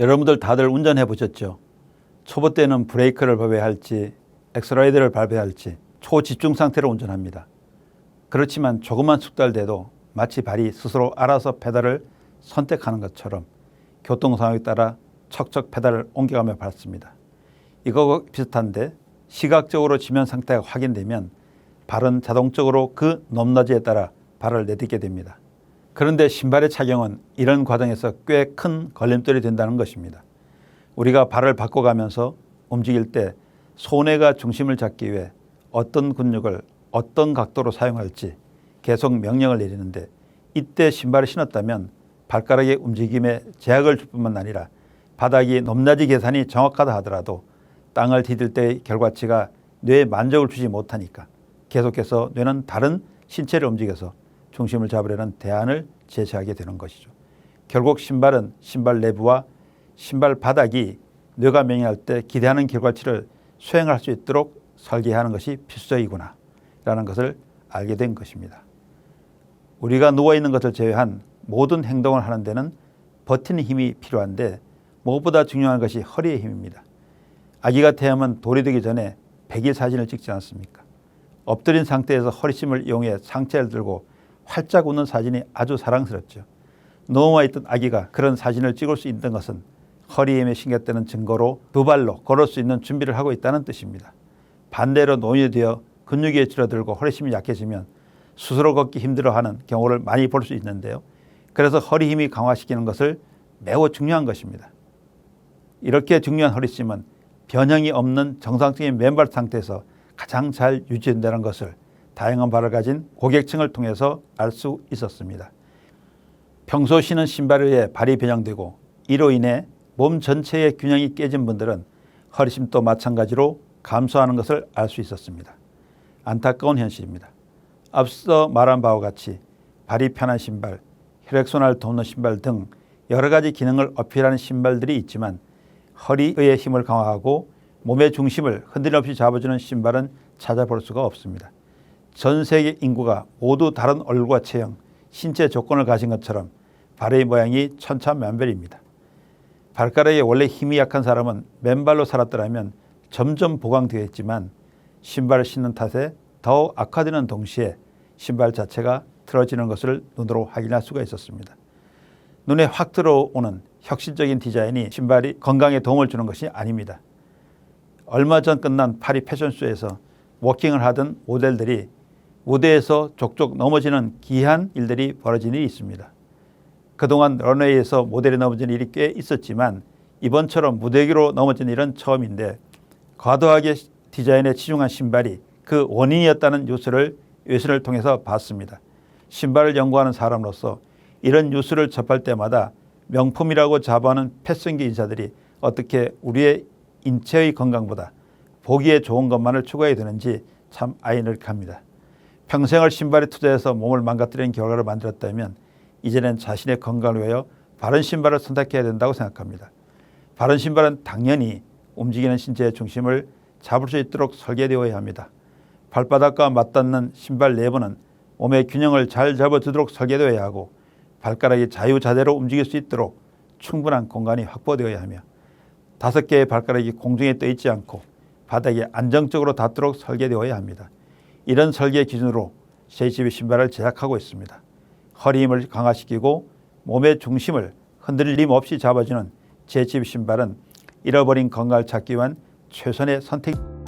여러분들 다들 운전해 보셨죠? 초보 때는 브레이크를 밟아야 할지 엑셀러이드를 밟아야 할지 초집중 상태로 운전합니다. 그렇지만 조금만 숙달돼도 마치 발이 스스로 알아서 페달을 선택하는 것처럼 교통 상황에 따라 척척 페달을 옮겨가며 밟습니다. 이거와 비슷한데 시각적으로 지면 상태가 확인되면 발은 자동적으로 그 높낮이에 따라 발을 내딛게 됩니다. 그런데 신발의 착용은 이런 과정에서 꽤 큰 걸림돌이 된다는 것입니다. 우리가 발을 바꿔가면서 움직일 때 손해가 중심을 잡기 위해 어떤 근육을 어떤 각도로 사용할지 계속 명령을 내리는데 이때 신발을 신었다면 발가락의 움직임에 제약을 줄 뿐만 아니라 바닥이 높낮이 계산이 정확하다 하더라도 땅을 디딜 때의 결과치가 뇌에 만족을 주지 못하니까 계속해서 뇌는 다른 신체를 움직여서 중심을 잡으려는 대안을 제시하게 되는 것이죠. 결국 신발은 신발 내부와 신발 바닥이 뇌가 명령할 때 기대하는 결과치를 수행할 수 있도록 설계하는 것이 필수적이구나 라는 것을 알게 된 것입니다. 우리가 누워 있는 것을 제외한 모든 행동을 하는 데는 버티는 힘이 필요한데 무엇보다 중요한 것이 허리의 힘입니다. 아기가 태어나면 돌이 되기 전에 백일 사진을 찍지 않습니까? 엎드린 상태에서 허리심을 이용해 상체를 들고 활짝 웃는 사진이 아주 사랑스럽죠. 누워 있던 아기가 그런 사진을 찍을 수 있는 것은 허리에 신겼다는 증거로 두 발로 걸을 수 있는 준비를 하고 있다는 뜻입니다. 반대로 노인이 되어 근육이 줄어들고 허리심이 약해지면 스스로 걷기 힘들어하는 경우를 많이 볼 수 있는데요. 그래서 허리 힘이 강화시키는 것을 매우 중요한 것입니다. 이렇게 중요한 허리심은 변형이 없는 정상적인 맨발 상태에서 가장 잘 유지된다는 것을 다양한 발을 가진 고객층을 통해서 알 수 있었습니다. 평소 신은 신발에 의해 발이 변형되고 이로 인해 몸 전체의 균형이 깨진 분들은 허리심도 마찬가지로 감소하는 것을 알 수 있었습니다. 안타까운 현실입니다. 앞서 말한 바와 같이 발이 편한 신발, 혈액순환을 돕는 신발 등 여러 가지 기능을 어필하는 신발들이 있지만 허리의 힘을 강화하고 몸의 중심을 흔들림 없이 잡아주는 신발은 찾아볼 수가 없습니다. 전 세계 인구가 모두 다른 얼굴과 체형, 신체 조건을 가진 것처럼 발의 모양이 천차만별입니다. 발가락에 원래 힘이 약한 사람은 맨발로 살았더라면 점점 보강되었지만 신발을 신는 탓에 더 악화되는 동시에 신발 자체가 틀어지는 것을 눈으로 확인할 수가 있었습니다. 눈에 확 들어오는 혁신적인 디자인이 신발이 건강에 도움을 주는 것이 아닙니다. 얼마 전 끝난 파리 패션쇼에서 워킹을 하던 모델들이 무대에서 족족 넘어지는 기이한 일들이 벌어진 일이 있습니다. 그동안 런웨이에서 모델이 넘어진 일이 꽤 있었지만 이번처럼 무대 위로 넘어진 일은 처음인데 과도하게 디자인에 치중한 신발이 그 원인이었다는 뉴스를 외신을 통해서 봤습니다. 신발을 연구하는 사람으로서 이런 뉴스를 접할 때마다 명품이라고 자부하는 패션계 인사들이 어떻게 우리의 인체의 건강보다 보기에 좋은 것만을 추구해야 되는지 참 아이러니합니다. 평생을 신발에 투자해서 몸을 망가뜨리는 결과를 만들었다면 이제는 자신의 건강을 위하여 바른 신발을 선택해야 된다고 생각합니다. 바른 신발은 당연히 움직이는 신체의 중심을 잡을 수 있도록 설계되어야 합니다. 발바닥과 맞닿는 신발 내부는 몸의 균형을 잘 잡아주도록 설계되어야 하고 발가락이 자유자재로 움직일 수 있도록 충분한 공간이 확보되어야 하며 다섯 개의 발가락이 공중에 떠 있지 않고 바닥에 안정적으로 닿도록 설계되어야 합니다. 이런 설계 기준으로 JCB 신발을 제작하고 있습니다. 허리 힘을 강화시키고 몸의 중심을 흔들림 없이 잡아주는 JCB 신발은 잃어버린 건강을 찾기 위한 최선의 선택.